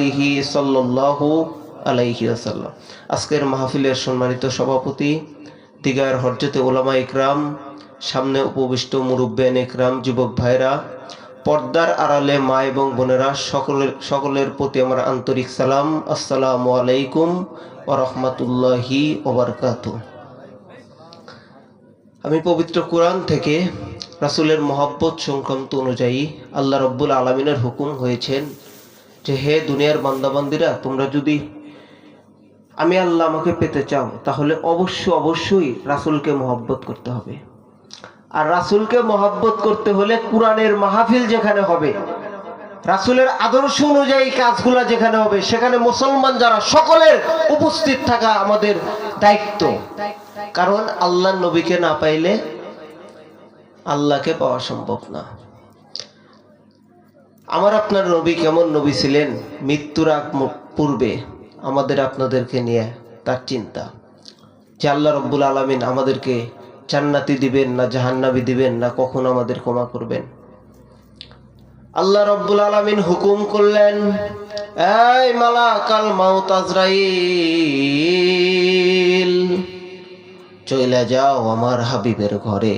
আলিহি সাল্লাল্লাহু আলাইহি আসাল্লাম আজকের মাহফিলের সম্মানিত সভাপতি, দিগার হরজতে ওলামা ইকরাম সামনে উপবিষ্ট মুরব্বেন ইকরাম যুবক ভাইরা, পর্দার আড়ালে মা এবং বোনেরা, সকলের সকলের প্রতি আমার আন্তরিক সালাম। আসসালামু আলাইকুম ও রহমতুল্লাহি ওবরকাতু আমি পবিত্র কোরআন থেকে রাসূলের মহব্বত সংক্রান্ত অনুযায়ী আল্লাহ রব্বুল আলমিনের হুকুম হয়েছেন যে হে দুনিয়ার বান্দাবান্দিরা, তোমরা যদি আমি আল্লাহ আমাকে পেতে চাও, তাহলে অবশ্য অবশ্যই রাসূলকে মহব্বত করতে হবে। আর রাসূলকে মহব্বত করতে হলে কোরআনের মাহফিল যেখানে হবে, রাসূলের আদর্শ অনুযায়ী কাজগুলা যেখানে হবে, সেখানে মুসলমান যারা, সকলের উপস্থিত থাকা আমাদের দায়িত্ব। কারণ আল্লাহ নবীকে না পাইলে আল্লাহকে পাওয়া সম্ভব না। আমার আপনার নবী কেমন নবী ছিলেন? মৃত্যুর আগ পূর্বে আমাদের আপনাদেরকে নিয়ে তার চিন্তা। যে আল্লাহ রব্বুল আলমিন আমাদেরকে জান্নাতি দিবেন না জাহান্নাবি দিবেন না কখন আমাদের ক্ষমা করবেন। আল্লাহ রব্বুল আলমিন হুকুম করলেন মালা চইলা যাও আমার হাবিবের ঘরে।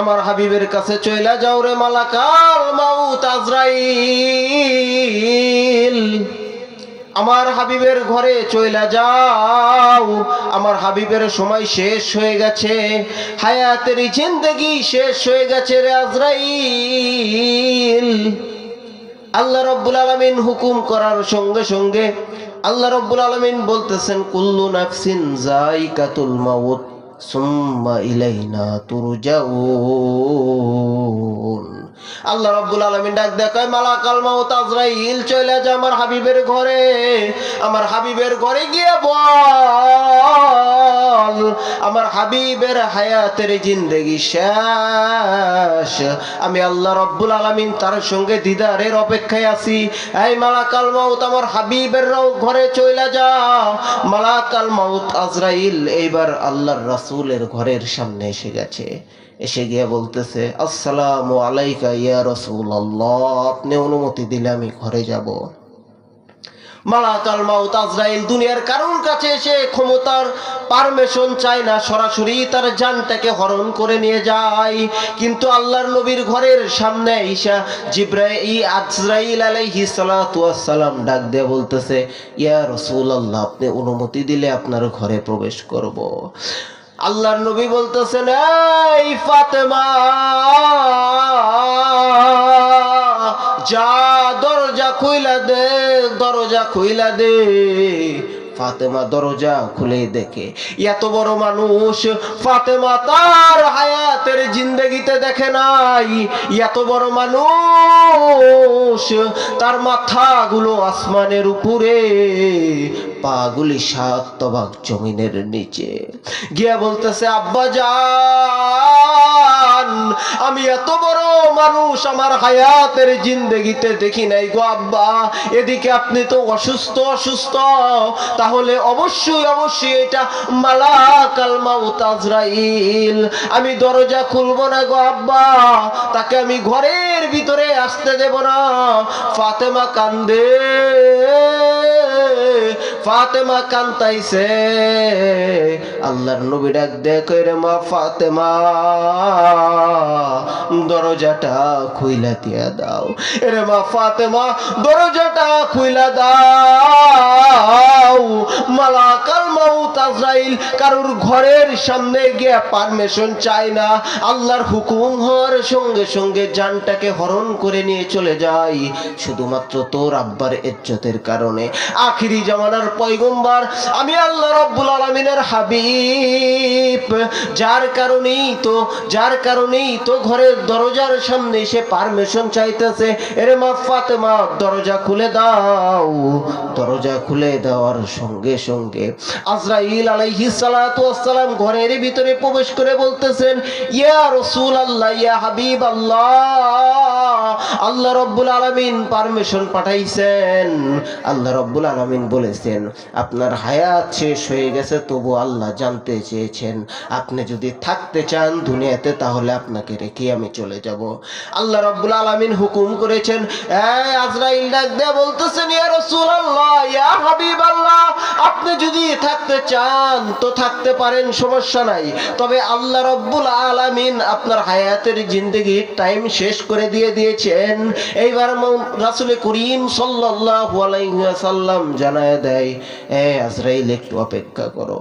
আমার হাবিবের কাছে চইলা যাও রে মালাকাল মাউত আজরাইল। আমার হাবিবের ঘরে চইলা যাও। আমার হাবিবের সময় শেষ হয়ে গেছে। হায়াতের জিন্দগি শেষ হয়ে গেছে রে আজরাইল। আল্লাহ রব্বুল আলমিন হুকুম করার সঙ্গে সঙ্গে আল্লাহ রব্বুল আলমিন বলতেছেন, কুল্লু নাফসিন জাইকাতুল মাউত। আল্লাহ রব্বুল আলমিন ডাক দেখায় মালাকাল মাউত চলে যা আমার হাবিবের ঘরে। আমার হাবিবের ঘরে গিয়ে বল, আমার হাবিবের হায়াতের জিন্দেগি শেষ। আমি আল্লাহ রব্বুল আলমিন তার সঙ্গে দিদারের অপেক্ষায় আছি। এই মালাকাল মাউত আমার হাবিবের ঘরে চইলা যা। মালাকাল মাউত আজরাইল, এইবার আল্লাহর রাসূলের ঘরের সামনে এসে গেছে। এসে গিয়ে বলতেছে, আসসালামু আলাইকা ইয়া রাসূলুল্লাহ, আপনি অনুমতি দিলে আমি ঘরে যাব। মালাকাল মাউত আজরাইল দুনিয়ার কারোর কাছে এসে ক্ষমতার পারমিশন চায় না, সরাসরি তার জানটাকে হরণ করে নিয়ে যায়। কিন্তু আল্লাহর নবীর ঘরের সামনে ঈশা জিব্রাই আজরাইল আলাইহি সালাতু সালাম ডাক দিয়ে বলতেছে, ইয়া রাসূলুল্লাহ, আপনি অনুমতি দিলে আপনার ঘরে প্রবেশ করব। আল্লাহর নবী বলতেছেন, এই ফাতেমা, যা দরজা খুইলা দে, দরজা খুইলা দে। ফাতেমা দরজা খুলে দেখে, এত বড় মানুষ, ফাতেমা তার হায়াতের জিন্দগিতে দেখে নাই। এত বড় মানুষ, তার মাথাগুলো আসমানের উপরে পাগুলি সাত তবাক জমিনের নিচে। গিয়া বলতেছে, আব্বা যান আমি এত বড় মানুষ, আমার হায়াতের জিন্দগিতে দেখি নাই গো আব্বা। এদিকে আপনি তো অসুস্থ অসুস্থ। তাহলে অবশ্যই অবশ্যই এটা মালাকাল মাউত আজরাইল। আমি দরজা খুলবো না গো আব্বা। তাকে আমি ঘরের ভিতরে আসতে দেব না। ফাতেমা কান্দে। ফাতেমা কান্তাইছে আল্লাহর নবী ডাক দেখে মা ফাতেমা, দরজাটা খুইলা দিয়া দাও। রে মা ফাতেমা, দরজাটা খুইলা দাও। মালাকাল মাউত আজরাইল, কারোর ঘরের সামনে গিয়া পারমিশন চায় না। আল্লাহর হুকুম হওয়ার সঙ্গে সঙ্গে জানটাকে হরণ করে নিয়ে চলে যায়। শুধুমাত্র তোর আব্বার ইজ্জতের কারণে। আখিরি জামানার পয়গম্বার, আমি আল্লাহ রব্বুল আলমিনের হাবিব। যার কারণেই তো, যার কারণেই তো ঘরের দরজার সামনে এসে পারমিশন চাইতেছে। এরে মা ফাতেমা, দরজা খুলে দাও। দরজা খুলে দেওয়ার সঙ্গে সঙ্গে আজরাইল আলাইহিস সালাতু ওয়াসসালাম ঘরের ভিতরে প্রবেশ করে বলতেছেন, ইয়া রাসূলুল্লাহ, ইয়া হাবিব আল্লাহ আল্লাহ রব্বুল আলামিন পারমিশন পাঠাইছেন। আল্লাহ রব্বুল আলামিন বলেছেন আপনার হায়াত শেষ হয়ে গেছে, তবু আল্লাহ জানতে চেয়েছেন। আপনি যদি থাকতে চান দুনিয়াতে, তাহলে আপনাকে রেখে আমি চলে যাব। আল্লাহ রব্বুল আলামিন হুকুম করেছেন আজরাইল ডাক দিয়ে বলতেছেন আপনি যদি থাকতে চান, তো থাকতে পারেন, সমস্যা নাই। তবে আল্লাহ রব্বুল আলামিন আপনার হায়াতের জিন্দগির টাইম শেষ করে দিয়ে দিয়েছেন। এইবার রাসূল করিম সাল্লাল্লাহু আলাইহি ওয়াসাল্লাম জানায় দেয় এ আজরাইল একটু অপেক্ষা করো।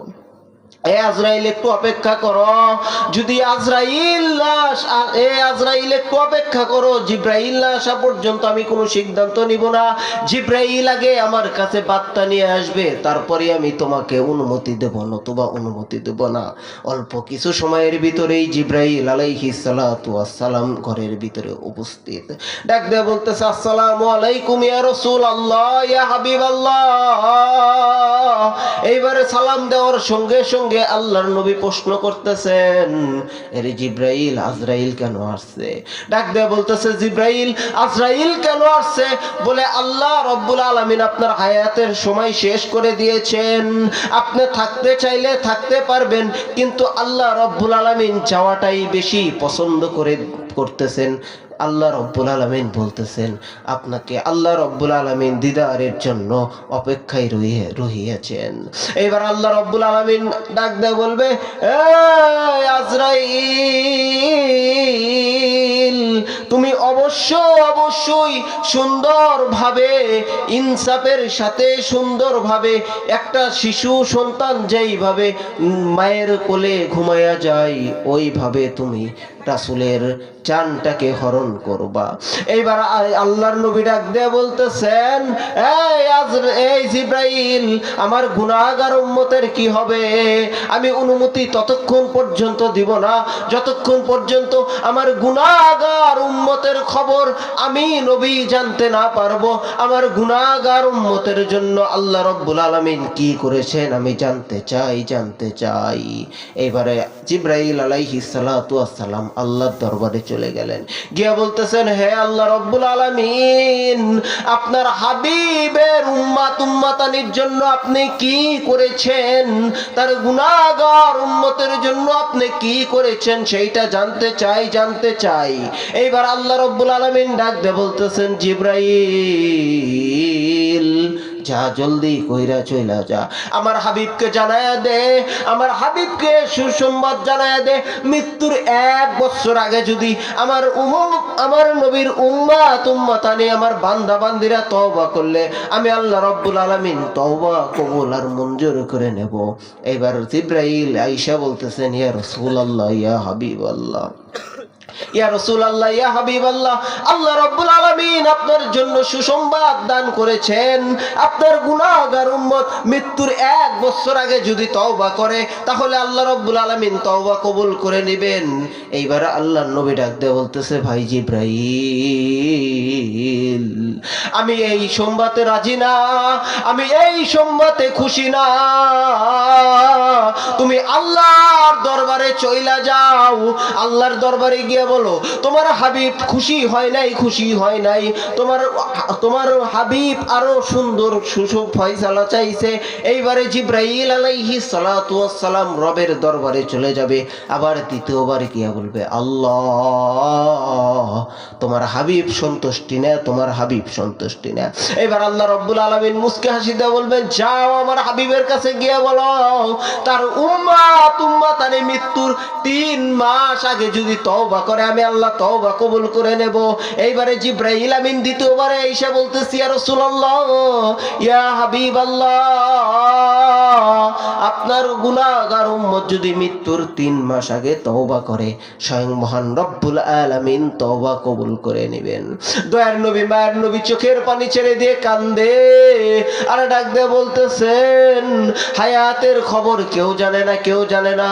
তারপরে আমি তোমাকে অনুমতি দেব, নতুবা অনুমতি দেব না। অল্প কিছু সময়ের ভিতরেই জিব্রাইল আলাইহি সালাতু ঘরের ভিতরে উপস্থিত। ডাক দিয়ে বলতেছে, আসসালামু আলাইকুম ইয়া আল্লাহ ইয়া হাবিব এইবারে সালাম দেওয়ার সঙ্গে সঙ্গে আল্লাহর নবী প্রশ্ন করতেছেন, এর জিব্রাইল, আজরাইল কেন আসছে? ডাক দেয়া বলতেছে, জিব্রাইল, আজরাইল কেন আসছে? বলে, আল্লাহ রব্বুল আলামিন আপনার হায়াতের সময় শেষ করে দিয়েছেন। আপনি থাকতে চাইলে থাকতে পারবেন, কিন্তু আল্লাহ রব্বুল আলামিন যাওয়াটাই বেশি পছন্দ করে করতেছেন। আল্লাহ রব্বুল আলমিন বলতেছেন, আপনাকে আল্লাহ রব্বুল আলমিন দিদারের জন্য অপেক্ষায় রহিয়ে রহিয়েছেন। এবার আল্লাহ রব্বুল আলমিন ডাক দেয় বলবে তুমি অবশ্য, অবশ্যই সুন্দরভাবে, ইনসাফের সাথে সুন্দরভাবে, একটা শিশু সন্তান যেইভাবে মায়ের কোলে ঘুমায়া যায়, ওইভাবে তুমি রাসুলের চানটাকে হরণ করবা। এইবার আল্লাহর নবী ডাক দিয়ে বলতেছেন, এই এই জিব্রাইল, আমার গুনাহগার উম্মতের কি হবে? আমি অনুমতি ততক্ষণ পর্যন্ত দিব না। যতক্ষণ পর্যন্ত আমার গুনাহগার উম্মতের খবর আমি নবী জানতে না পারব, আমার গুনাহগার উম্মতের জন্য আল্লাহ রব্বুল আলামিন কি করেছেন আমি জানতে চাই জানতে চাই। এবারে জিব্রাইল আলাইহিস সালাতু আসসালাম আল্লাহর দরবারে চলে গেলেন। গিয়া বলতেছেন, হে আল্লাহ রব্বুল আলামিন, আপনার হাবিবের উম্মাত উম্মাতানির জন্য আপনি কি করেছেন? তার গুনাহগার উম্মতের জন্য আপনি কি করেছেন? সেইটা জানতে চাই জানতে চাই। এইবার আল্লাহ রব্বুল আলামিন ডাক দিয়ে বলতেছেন, জিব্রাইল যা, জলদি কইরা চইলা যা। আমার হাবিবকে জানায়া দে, আমার হাবিবকে সুসংবাদ জানায়া দে। মৃত্যুর এক বছর আগে যদি আমার উমম আমার নবীর উম্মা তুম্মাতানি আমার বান্দা বান্দিরা তওবা করলে, আমি আল্লাহ রব্বুল আলামিন তওবা কবুল আর মঞ্জুর করে নেব। এবার জিব্রাইল আয়েশা বলতেছেন, ইয়া রাসূলুল্লাহ, ইয়া হাবিবাল্লাহ। তাহলে আল্লাহ রাব্বুল আলামিন তওবা কবুল করে নবী বলতেছে, ভাই আমি এই রাজি না, আমি এই সোমবাতে খুশি না। তুমি আল্লাহর দরবারে চইলা যাও, আল্লাহর দরবারে গিয়ে বলো, তোমার হাবিব খুশি হয় নাই, খুশি হয় নাই। তোমার তোমার হাবিব আরও সুন্দর সুসব ফয়সালা চাইছে। এইবারে জিব্রাইল আলাইহি ওয়াসসালাম রবের দরবারে চলে যাবে। আবার দ্বিতীয়বার গিয়া বলবে, আল্লাহ, তোমার হাবিব সন্তুষ্টি না, তোমার হাবিব সন্তুষ্টি না। এবার আল্লাহ রব্বুল আলামিন মুস্কে হাসি দিয়ে বলবেন, যাও আমার হাবিবের কাছে গিয়ে বলো, তার উম্মা তুম্মা তার মৃত্যুর তিন মাস আগে যদি তওবা করে আমি আল্লাহ তওবা কবুল করে নেব। এইবারে জিব্রাইল আমিন দ্বিতীয়বারে এসে বলতেছি, ইয়া রাসূলুল্লাহ, ইয়া হাবিবাল্লাহ, আপনার গুনাহগার উম্মত যদি মৃত্যুর তিন মাস আগে তওবা করে, স্বয়ং মহান রব্বুল আলামিন তওবা কবুল করে নেবেন। দয়ার নবী, মায়ের নবী চোখের পানি ছেড়ে দিয়ে কান্দে আর ডাক দিয়ে বলতেছেন, হায়াতের খবর কেউ জানে না, কেউ জানে না,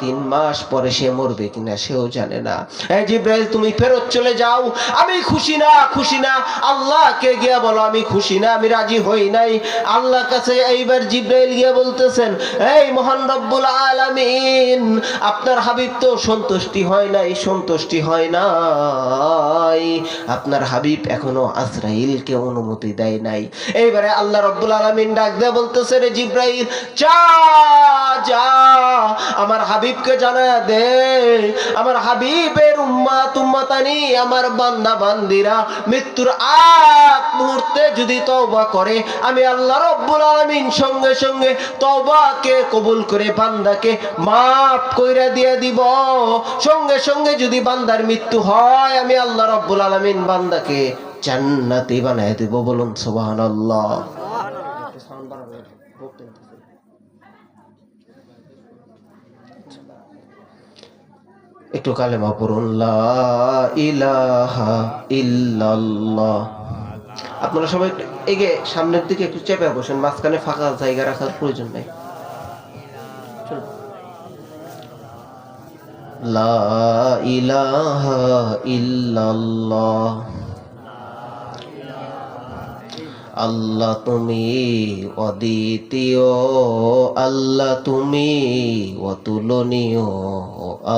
তিন মাস পরে সে মরবে কিনা, সেও জানে না। এই জিব্রাইল, তুমি ফেরত চলে যাও। আমি খুশি না খুশি না। আল্লাহকে গিয়া বলো, আমি খুশি না, আমি রাজি হই নাই। আল্লাহ কাছে এইবার জিব্রাইল গিয়া বলতেছেন, এই মহান রব্বুল আলামিন, আপনার হাবিব তো সন্তুষ্টি হয় নাই, সন্তুষ্টি হয় নাই। আপনার হাবিব এখনও আজরাইলকে অনুমতি দেয় নাই। এইবারে আল্লাহ রব্বুল আলামিন ডাক দেয়া বলতেছে, রে জিব্রাইল, যা যা, আমার হাবিবকে জানা দে। আমার হাবিবের আমার বান্দা বান্দিরা মৃত্যুর আগ মুহূর্তে যদি তওবা করে, আমি আল্লাহ রব্বুল আলামিন সঙ্গে সঙ্গে তওবাকে কবুল করে বান্দাকে মাফ কইরা দিয়ে দিব। সঙ্গে সঙ্গে যদি বান্দার মৃত্যু হয়, আমি আল্লাহ রব্বুল আলামিন বান্দাকে জান্নাতি বানায় দেব বলুন সুবহানাল্লাহ। একটু কালেমা পড়ুন ইলাহা আপনারা সবাই এগে সামনের দিকে একটু চেপে বসেন, মাঝখানে ফাঁকা জায়গা রাখার প্রয়োজন নেই। লা ইলাহা ইল্লাল্লাহ আল্লাহ তুমি অদ্বিতীয়, আল্লাহ তুমি অতুলনীয়,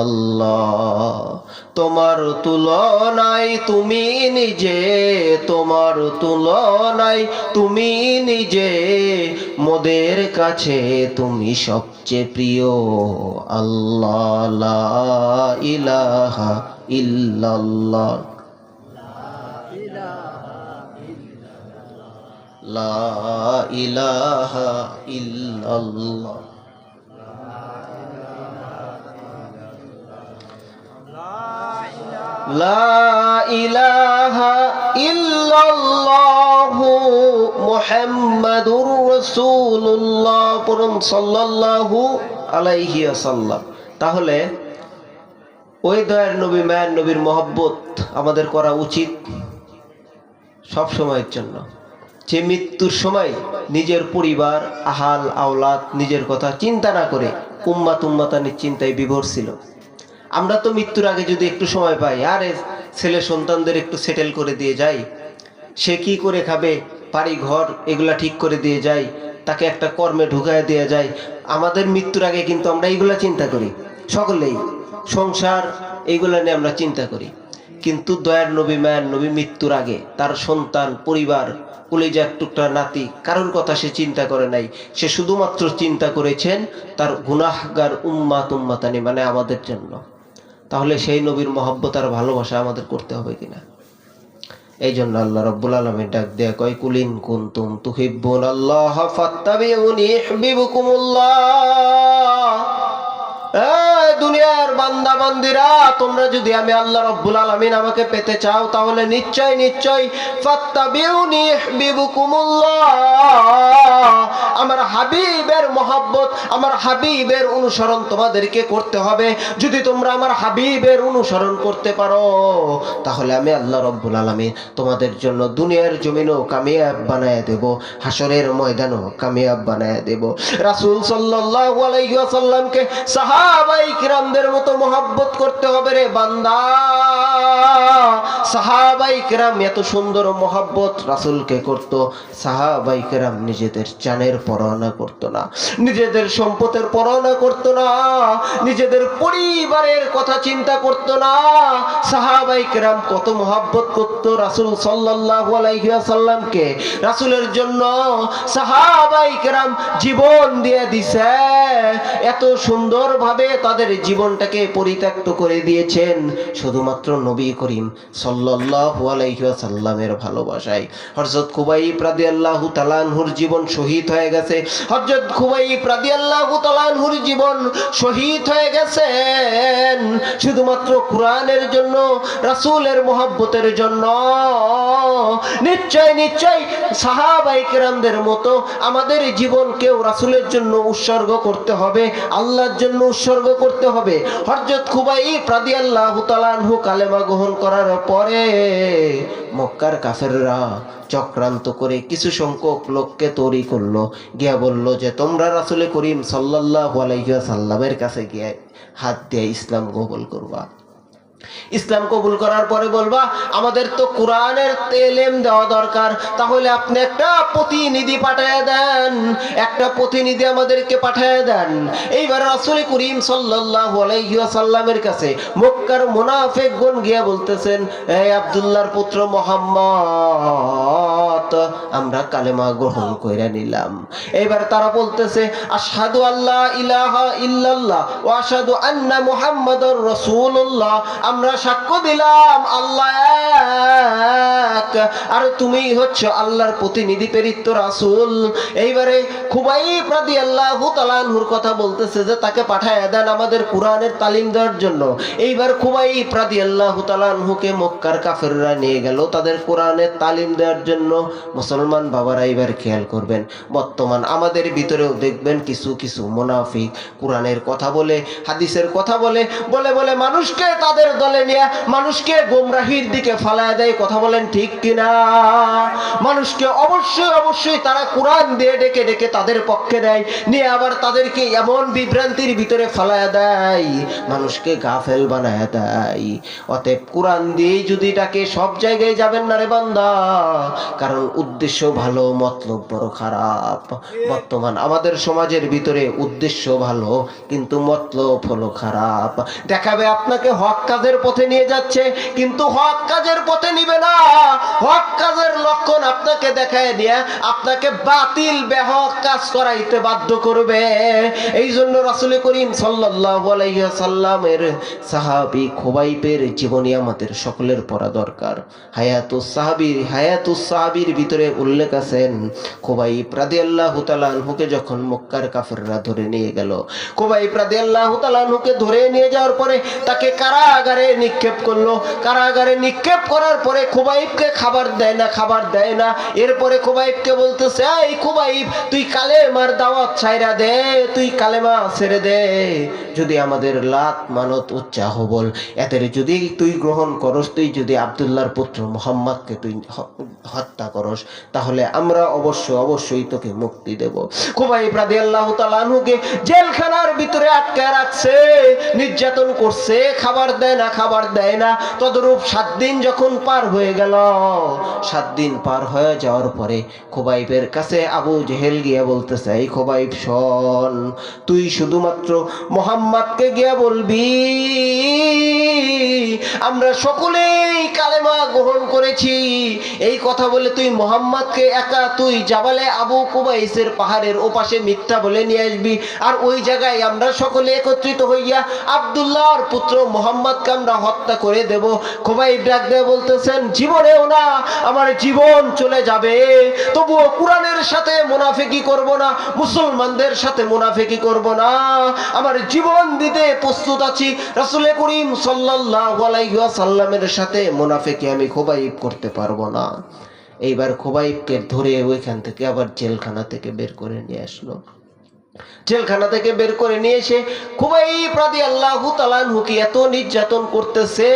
আল্লাহ তোমার তুলনায় তুমি নিজে, তোমার তুলনায় তুমি নিজে, মোদের কাছে তুমি সবচেয়ে প্রিয়, আল্লাহ ইলাহা ইল্লাল্লাহ। লা ইলাহা লা ইলাহা ইল্লাল্লাহু তাহলে ওই দয়ার নবী, মায়ের নবীর মহব্বত আমাদের করা উচিত সব সময়ের জন্য। যে মৃত্যুর সময় নিজের পরিবার, আহাল, আওলাদ, নিজের কথা চিন্তা না করে উম্মাত উম্মাতানির চিন্তায় বিভোর ছিল। আমরা তো মৃত্যুর আগে যদি একটু সময় পাই, আরে ছেলে সন্তানদের একটু সেটেল করে দিয়ে যাই। সে কি করে খাবে? বাড়ি, ঘর, এগুলা ঠিক করে দিয়ে যাই। তাকে একটা কর্মে ঢুকায় দেওয়া যায়। আমাদের মৃত্যুর আগে কিন্তু আমরা এইগুলা চিন্তা করি। সকলেই সংসার এইগুলা নিয়ে আমরা চিন্তা করি। কিন্তু দয়ার নবী, মায়ের নবী মৃত্যুর আগে তার সন্তান, পরিবার কলেজার টুকরা নাতি কারোর কথা সে চিন্তা করে নাই। সে শুধুমাত্র চিন্তা করেছেন, তার গুনাহগার উম্মাত উম্মাতানি মানে আমাদের জন্য। তাহলে সেই নবীর মহব্বত আর ভালোবাসা আমাদের করতে হবে কিনা? এই জন্য আল্লাহ রব্বুল আলমী ডাক দেয়া কয়, কুলিন কুন্তুম তুহিব্বুন আল্লাহ ফাত্তাবিউনি ইউহিব্বুকুমুল্লাহ। দুনিয়ার বান্দা বান্দিরা তোমরা যদি আমি আল্লাহ রব্বুল আলামিন আমাকে পেতে চাও, তাহলে নিশ্চয় নিশ্চয় আমার হাবিবের মহব্বত, আমার হাবিবের অনুসরণ তোমাদেরকে করতে হবে। যদি তোমরা আমার হাবিবের অনুসরণ করতে পারো, তাহলে আমি আল্লাহ রব্বুল আলামিন তোমাদের জন্য দুনিয়ার জমিনও কামিয়াব বানায় দেব হাসরের ময়দানও কামিয়াব বানায় দেব। রাসূল সাল্লাল্লাহু আলাইহি ওয়াসাল্লামকে মতো মহব্বত করতে হবে রে বান্দা। এত সুন্দর মহব্বত রাসূলকে করত নিজেদের জানের পরোয়ানা করতো না, নিজেদের সম্পদের পরোয়ানা করতো না, নিজেদের পরিবারের কথা চিন্তা করতো না। সাহাবাই কিরাম কত মহব্বত করত রাসূল সাল্লাল্লাহু আলাইহি ওয়াসাল্লামকে। রাসূলের জন্য সাহাবাই কিরাম জীবন দিয়ে দিছে। এত সুন্দরভাবে তাদের জীবনটাকে পরিত্যক্ত করে দিয়েছেন? শুধুমাত্র নবী করিম সাল্লাল্লাহু আলাইহি ওয়াসাল্লামের ভালোবাসায়। হযরত খুবাইব রাদিয়াল্লাহু তাআলা আনহুর জীবন শহীদ হয়ে গেছে। হযরত খুবাইব রাদিয়াল্লাহু তাআলা আনহুর জীবন শহীদ হয়ে গেছেন। শুধুমাত্র কোরআনের জন্য, রাসূলের মহব্বতের জন্য। নিশ্চয় নিশ্চয় সাহাবাই কেরামদের মতো আমাদের জীবনকেও রাসূলের জন্য উৎসর্গ করতে হবে, আল্লাহর জন্য উৎসর্গ করতে হবে। হরজত খুবাই প্রাদি আল্লাহ তালানহু কালেমা গ্রহণ করার পরে মক্কার কাফেররা চক্রান্ত করে কিছু সংখ্যক লোককে তৈরি করল। গিয়া বলল যে, তোমরা রাসুলে করিম সাল্লাহ আলাইহি সাল্লামের কাছে গিয়ে হাত দিয়ে ইসলাম গোবল করবা। ইসলাম কবুল করার পরে বলবা, আমাদের তো কোরআনের তেলেম দেওয়া দরকার। তাহলে আপনি একটা প্রতিনিধি পাঠায় দেন। একটা প্রতিনিধি আমাদেরকে পাঠায় দেন। এইবার রাসূল করিম সাল্লাল্লাহু আলাইহি ওয়াসাল্লামের কাছে মক্কার মুনাফিকগণ গিয়া বলতেছেন এই আব্দুল্লাহর পুত্র মোহাম্মদ আমরা কালেমা গ্রহণ কইরা নিলাম। এইবার তারা বলতেছে, আশহাদু আল্লাহ ইলাহা ইল্লাল্লাহ ওয়া আশহাদু আন্না মুহাম্মাদুর রাসূলুল্লাহ। আমরা সাক্ষ্য দিলাম, আল্লাহ এক। আর তুমি হচ্ছে আল্লাহর প্রতিনিধি প্রেরিত রাসূল। এইবারে খুবাইব রাদিয়াল্লাহু তাআলা আনহুর কথা বলতেছে যে, তাকে পাঠায় দেন আমাদের কোরআনের তালিম দেওয়ার জন্য। এইবার খুবাইব রাদিয়াল্লাহু তাআলা আনহুকে মক্কার কাফেররা নিয়ে গেল তাদের কোরআনের তালিম দেওয়ার জন্য। মুসলমান বাবারা এবার খেয়াল করবেন। বর্তমান আমাদের ভিতরেও দেখবেন কিছু কিছু মুনাফিক কোরআনের কথা বলে, হাদিসের কথা বলে বলে বলে মানুষকে তাদের দলে নিয়ে মানুষকে গোমরাহির দিকে ফালায় দেয়। কথা বলেন ঠিক কিনা? মানুষকে অবশ্যই অবশ্যই তারা কোরআন দিয়ে ডেকে ডেকে তাদের পক্ষে দেয়, নিয়ে আবার তাদেরকে এমন বিভ্রান্তির ভিতরে ফালায় দেয়, মানুষকে গাফেল বানায় দেয়। অতএব কোরআন দিয়েই যদি ডাকে সব জায়গায় যাবেন না রে বান্দা, কারণ উদ্দেশ্য ভালো, মতলব বড় খারাপ। বর্তমান আমাদের সমাজের ভিতরে উদ্দেশ্য ভালো, কিন্তু মতলব হলো খারাপ। দেখাবে আপনাকে, হক কাজের পথে নিয়ে যাচ্ছে, কিন্তু হক কাজের পথে নিবে না। হক কাজের লক্ষণ আপনাকে দেখায় দিয়ে আপনাকে বাতিল, বেহক কাজ করাইতে বাধ্য করবে। এই জন্য রাসূল করিম সাল্লাল্লাহু আলাইহি সাল্লামের সাহাবী খুবাইবের জীবনী আমাদের সকলের পড়া দরকার। হায়াতুস সাহাবীর হায়াতুস সাহাবীর ভিতরে উল্লেখ আছেন খুবাইব রাদিয়াল্লাহু তাআলা আনহুকে যখন মক্কার কাফেররা ধরে নিয়ে গেল। খুবাইব রাদিয়াল্লাহু তাআলা আনহুকে ধরে নিয়ে যাওয়ার পরে তাকে কারাগারে নিক্ষেপ করল। কারাগারে নিক্ষেপ করার পরে খুবাইবকে খাবার দেয় না, খাবার দেয় না। এরপরে খুবাইবকে বলতেছে, এই খুবাইব, তুই কালেমার দাওয়াত ছাইরা দে, তুই কালেমা ছেড়ে দে। যদি আমাদের লাত মানত উচ্চাহ বল এদের যদি তুই গ্রহণ করস, তুই যদি আব্দুল্লাহর পুত্র মোহাম্মদকে তুই হত্যা হত্যা করস, তাহলে আমরা অবশ্য অবশ্যই তোকে মুক্তি দেব। খুবাইব রাদিয়াল্লাহু তাআলা আনহুকে জেলখানার ভিতরে আটকায় রাখছে, নির্যাতন করছে, খাবার দেয় না, খাবার দেয় না। তদরূপ সাত দিন যখন পার হয়ে গেল, সাত দিন পার হয়ে যাওয়ার পরে খোবাইবের কাছে আবু জেহেল গিয়া বলতেছে, এই খোবাইব, শোন, তুই শুধুমাত্র মোহাম্মদকে গিয়া বলবি, আমরা সকলেই কালেমা গ্রহণ করেছি, এই কথা বলে তুই মোহাম্মদকে একা তুই জাবালে আবু কুবাইসের পাহাড়ের ওপাশে মিথ্যা বলে নিয়ে আসবি। আর ওই জায়গায় আমরা সকলে একত্রিত হইয়া আব্দুল্লাহর পুত্র মোহাম্মদকে আমরা হত্যা করে দেব। খোবাই ডাক দিয়ে বলতেছেন, জীবনেও না, আমার জীবন চলে যাবে। তবুও কোরআনের সাথে মুনাফিকি করব না, মুসলমানদের সাথে মুনাফিকি করব না। আমার জীবন দিতে প্রস্তুত আছি। রাসূল করিম সাল্লাল্লাহু আলাইহি ওয়াসাল্লামের সাথে মুনাফেকি আমি খোবাইব করতে পারব না। এইবার খোবাইবকে ধরে ওইখান থেকে আবার জেলখানা থেকে বের করে নিয়ে আসলো। জেলখানা থেকে বের করে নিয়ে এসে খুবই প্রাদি আল্লাহ তালানহুকে এত নির্যাতন করতেছে।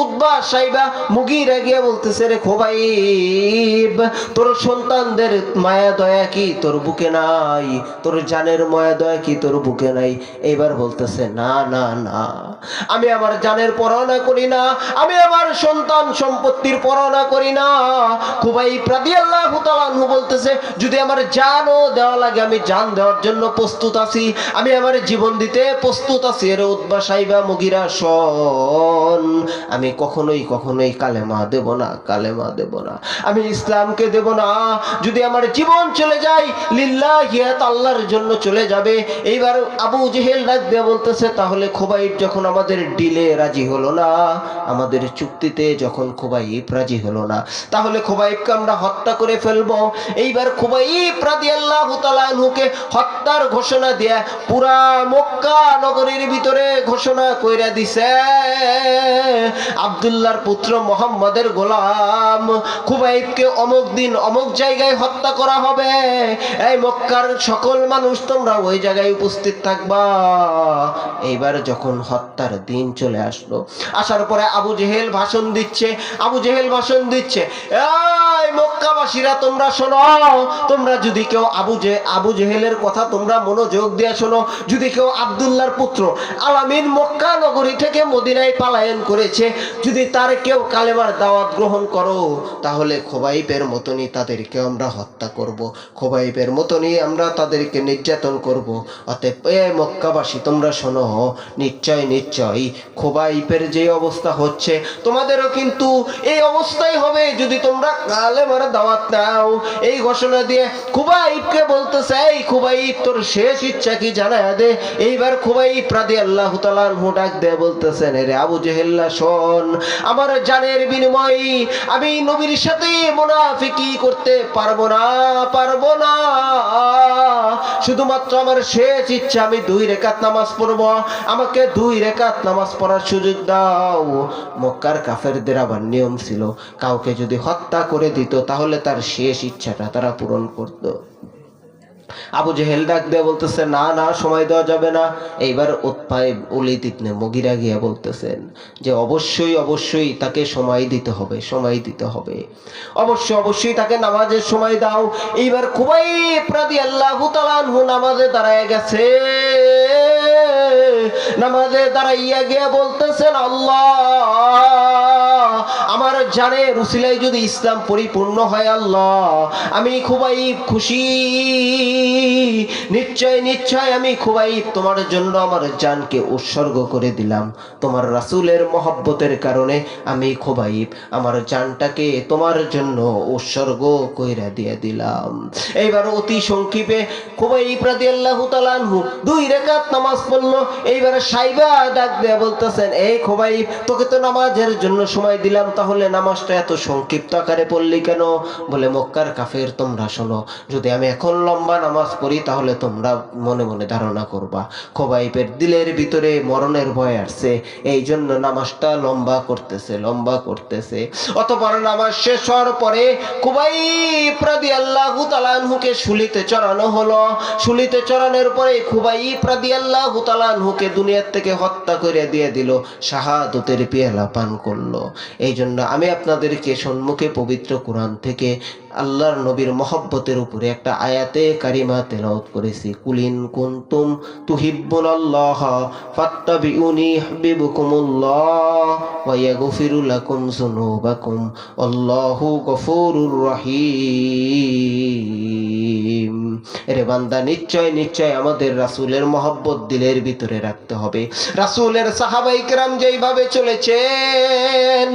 উদ্বা সাইবা মুগিরা গিয়া বলতেছে, রে খোবাইব তোর সন্তানদের মায়া দয়া কি? তোর বুকে নাই, তোর জানের মায়া দয়া কি? তোর বুকে নাই। এইবার বলতেছে, না না না, আমি আমার জানের পড়াশোনা করি না, আমি আমার সন্তান সম্পত্তির পড়াশোনা করি না। খুবই প্রাদি আল্লাহ তালানহু বলতেছে, যদি আমার জানও দেওয়া লাগে, আমি জান দেওয়ার জন্য প্রস্তুত আছি। আমি আমার জীবন দিতে প্রস্তুত আছি। এর উদ্বা সাইবা মুগিরা, শোন, আমি কখনোই কখনোই কালেমা দেব না, কালেমা দেব না। আমি ইসলামকে দেব না। যদি আমার জীবন চলে যায় লিল্লাহিয়াত আল্লাহর জন্য চলে যাবে। এইবার আবু জেহেল ডাক দিয়ে বলতেছে, তাহলে খোবাইব যখন আমাদের ডিলে রাজি হলো না, আমাদের চুক্তিতে যখন খোবাইব রাজি হলো না, তাহলে খোবাইবকে আমরা হত্যা করে ফেলব। এইবার খোবাইব আল্লাহ তাআলা আনহুকে হত্যার ঘোষণা দিয়ে পুরা মক্কা নগরীর ভিতরে ঘোষণা কইরা দিছে। আব্দুল্লাহর পুত্র মোহাম্মদের গোলাম খুবাইবকে অমুক দিন অমুক জায়গায় হত্যা করা হবে। এই মক্কার সকল মানুষ তোমরা ওই জায়গায় উপস্থিত থাকবা। এইবার যখন হত্যার দিন চলে আসলো, আসার পরে আবু জেহেল ভাষণ দিচ্ছে, আবু জেহেল ভাষণ দিচ্ছে "এই মক্কাবাসীরা, তোমরা শোনো। তোমরা যদি কেউ আবু জেহেলের কথা তোমরা মনোযোগ দিয়ে শোনো, যদি কেউ আব্দুল্লাহর পুত্র আলামিন মক্কা নগরী থেকে মদিনায় পালায়ন করেছে, যদি তার কেউ কালেমার দাওয়াত গ্রহণ করো, তাহলে মতনই তাদেরকে আমরা হত্যা করব। মতনই আমরা তাদেরকে নির্যাতন করব। অতএব, এ মক্কাবাসী, তোমরা শোনো। নিশ্চয় নিশ্চয়, খোবাইবের যে অবস্থা হচ্ছে, তোমাদেরও কিন্তু এই অবস্থাই হবে। যদি তোমরা কালেমার দাওয়াত দাও এই ঘোষণা দিয়ে খুবাইবকে বলতেছে, এই খুবাইব, তোর শেষ ইচ্ছা কি জানায় দে? এইবার খুবাইব রাদি আল্লাহ তালানহু ডাক দেয় বলতেছেন রে আবু জেহেল্লা শোন, আমার জানের বিনিময় আমি নবীর সাথে মুনাফিকি করতে পারব না পারব না। শুধুমাত্র আমার শেষ ইচ্ছা, আমি দুই রেখাত নামাজ পড়ব। আমাকে দুই রেখাত নামাজ পড়ার সুযোগ দাও। মক্কার কাফেরদের আবার নিয়ম ছিল, কাউকে যদি হত্যা করে দিত, তাহলে তার শেষ ইচ্ছাটা তারা পূরণ করতো। আবু জেহেল ডাক দিয়ে বলতেছে, না না, সময় দেওয়া যাবে না। এইবার উৎপায় উলিদ ইবনে মগিরা গিয়া বলতেছেন যে, অবশ্যই অবশ্যই তাকে সময় দিতে হবে, সময় দিতে হবে। অবশ্যই অবশ্যই তাকে নামাজের সময় দাও। এইবার খুবই প্রাদি আল্লাহ তালানহু নামাজে দাঁড়ায় গেছে। নামাজে দাঁড়াইয়া গিয়া বলতেছেন, আল্লাহ আমার জানে রুসিলাই যদি ইসলাম পরিপূর্ণ হয় আল্লাহ, আমি খুবই খুশি। নিশ্চয় নিশ্চয় আমি খুবই তোমার জন্য আমার জানকে উৎসর্গ করে দিলাম। তোমার রাসূলের মহব্বতের কারণে আমি খুবই আমার জানটাকে তোমার জন্য উৎসর্গ কইরা দিয়ে দিলাম। এইবার অতি সংক্ষেপে খুবই প্রাদি আল্লাহ তালানহু দুই রেখাত নামাজ পড়ল। এইবার সাইবা ডাক দেয়া বলতেছেন, এই খোবাই তোকে তো নামাজের জন্য সময় দিলাম তাহলে নামাজটা এত সংক্ষিপ্ত আকারে পড়লি কেন? বলে, মক্কার কাফের, তোমরা শোনো, যদি আমি এখন লম্বা নামাজ পড়ি, তাহলে তোমরা মনে মনে ধারণা করবা। খোবাইপের দিলের ভিতরে মরণের ভয় আসছে এই জন্য নামাজটা লম্বা করতেছে লম্বা করতেছে। অতপর নামাজ শেষ হওয়ার পরে খুবাই প্রাদি আল্লাহ তালানহুকে শুলিতে চড়ানো হলো। শুলিতে চড়ানোর পরে খুবাই প্রাদি আল্লাহ তালানহুকে দুনিয়ার থেকে হত্যা করে দিয়ে দিল, শাহাদতের পেয়ালা পান করল। এই জন্য আমি আপনাদেরকে সম্মুখে পবিত্র কোরআন থেকে আল্লাহর নবীর মহব্বতের উপরে একটা আয়াতে কারিমা তেলাওত করেছি। কুলিন কুনতুম তুহিব্বুন আল্লাহ ফাত্তাবিউনি ইউহিব্বুকুমুল্লাহ ওয়া ইয়াগফিরু লাকুম যুনুবাকুম। আল্লাহু গফুরুর রহিম। এরে বান্দা, নিশ্চয় নিশ্চয় আমাদের রাসূলের মহব্বত দিলের ভিতরে রাখতে হবে। রাসূলের সাহাবাই কেরাম যেইভাবে চলেছেন,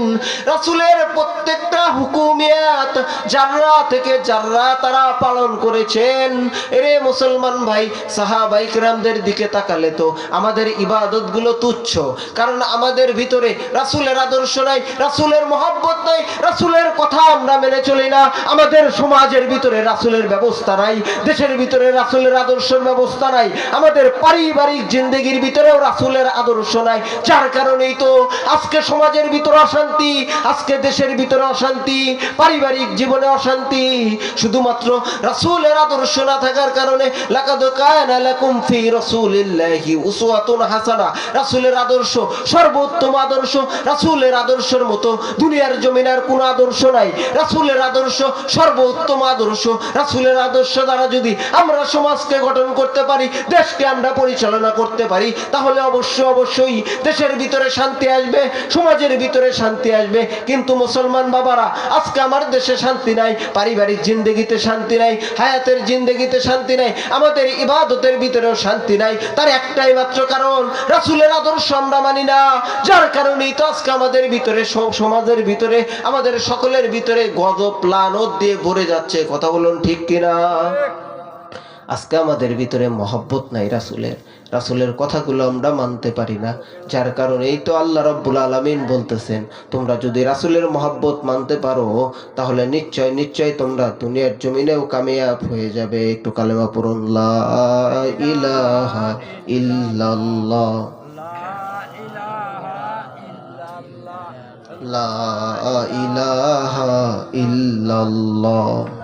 রাসূলের প্রত্যেকটা হুকুমিয়াত জাররা থেকে জাররা তারা পালন করেছেন, এরে মুসলমান ভাই, সাহাবাই কেরামদের দিকে তাকালে তো আমাদের ইবাদতগুলো তুচ্ছ। কারণ আমাদের ভিতরে রাসূলের আদর্শ নাই, রাসূলের মহব্বত নাই, রাসূলের কথা আমরা মেনে চলি না। আমাদের সমাজের ভিতরে রাসূলের ব্যবস্থা নাই, দেশের ভিতরে রাসুলের আদর্শের ব্যবস্থা নাই, আমাদের পারিবারিক জিন্দগির ভিতরেও রাসুলের আদর্শ নাই। যার কারণেই তো আজকে সমাজের ভিতরে অশান্তি, আজকে দেশের ভিতরে অশান্তি, পারিবারিক জীবনে অশান্তি শুধুমাত্র রাসূলের আদর্শ না থাকার কারণে লাকাদ কানা লাকুম ফি রাসূলিল্লাহি উসওয়াতুন হাসানা। রাসূলের আদর্শ সর্বোত্তম আদর্শ, রাসূলের আদর্শের মতো দুনিয়ার জমিনের কোনো আদর্শ নাই। রাসূলের আদর্শ সর্বোত্তম আদর্শ, রাসূলের আদর্শ দ্বারা যদি আমরা সমাজকে গঠন করতে পারি, দেশকে আমরা পরিচালনা করতে পারি, তাহলে অবশ্যই অবশ্যই দেশের ভিতরে শান্তি আসবে, সমাজের ভিতরে শান্তি আসবে। কিন্তু মুসলমান বাবারা, আজকে আমার দেশে শান্তি নাই পারিবারিক জিন্দগিতে শান্তি নাই, হায়াতের জিন্দগিতে শান্তি নাই, আমাদের ইবাদতের ভিতরেও শান্তি নাই। তার একটাই মাত্র কারণ, রাসূলের আদর্শ আমরা মানি না। যার কারণেই তো আজকে আমাদের ভিতরে সমাজের ভিতরে, আমাদের সকলের ভিতরে গজব প্লানত দিয়ে ভরে যাচ্ছে। কথা বলুন ঠিক কিনা? আজকে আমাদের ভিতরে মহব্বত নাই রাসূলের। রাসূলের কথাগুলো আমরা মানতে পারি না। যার কারণে এই তো আল্লাহ রাব্বুল আলামিন বলতেছেন, তোমরা যদি রাসূলের মহাব্বত মানতে পারো, তাহলে নিশ্চয় নিশ্চয় তোমরা দুনিয়ার জমিনেও কামিয়াব হয়ে যাবে। একটু কালেমা পড়ুন, লা ইলাহা লা ইলাহা ইল্লাল্লাহ।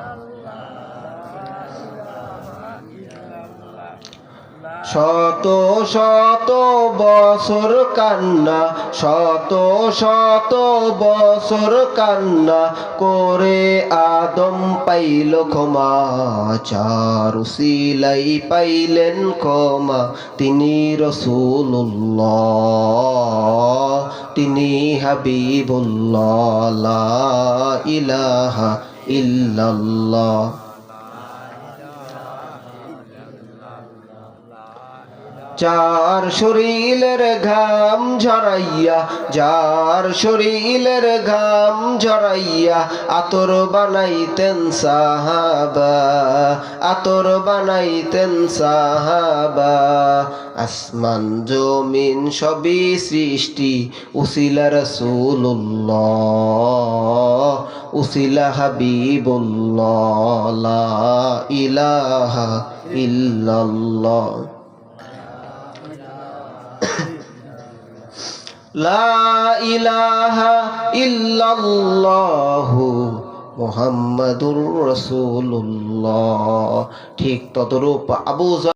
শত শত বছর কান্না, শত শত বছর কান্না করে আদম পাইল ক্ষমা, চার সিলাই পাইলেন ক্ষমা। তিনি রসুল্লাহ তিনি হাবিবুল্লাহ ইলাহা ইল্লাল্লাহ। যার শরীরের ঘাম ঝরাইয়া, যার শরীরের ঘাম ঝরাইয়া, আতর বানাইতেন সাহাবা, আতর বানাইতেন সাহাবা। আসমান, জমিন সবই সৃষ্টি, উসিলা রসুল্লাহ উসিলা হাবিবুল্লাহ ইলাহা ইল্লাল্লাহ। লা ইলাহা ইল্লাল্লাহু মুহাম্মাদুর রাসূলুল্লাহ। ঠিক তদরূপ আবু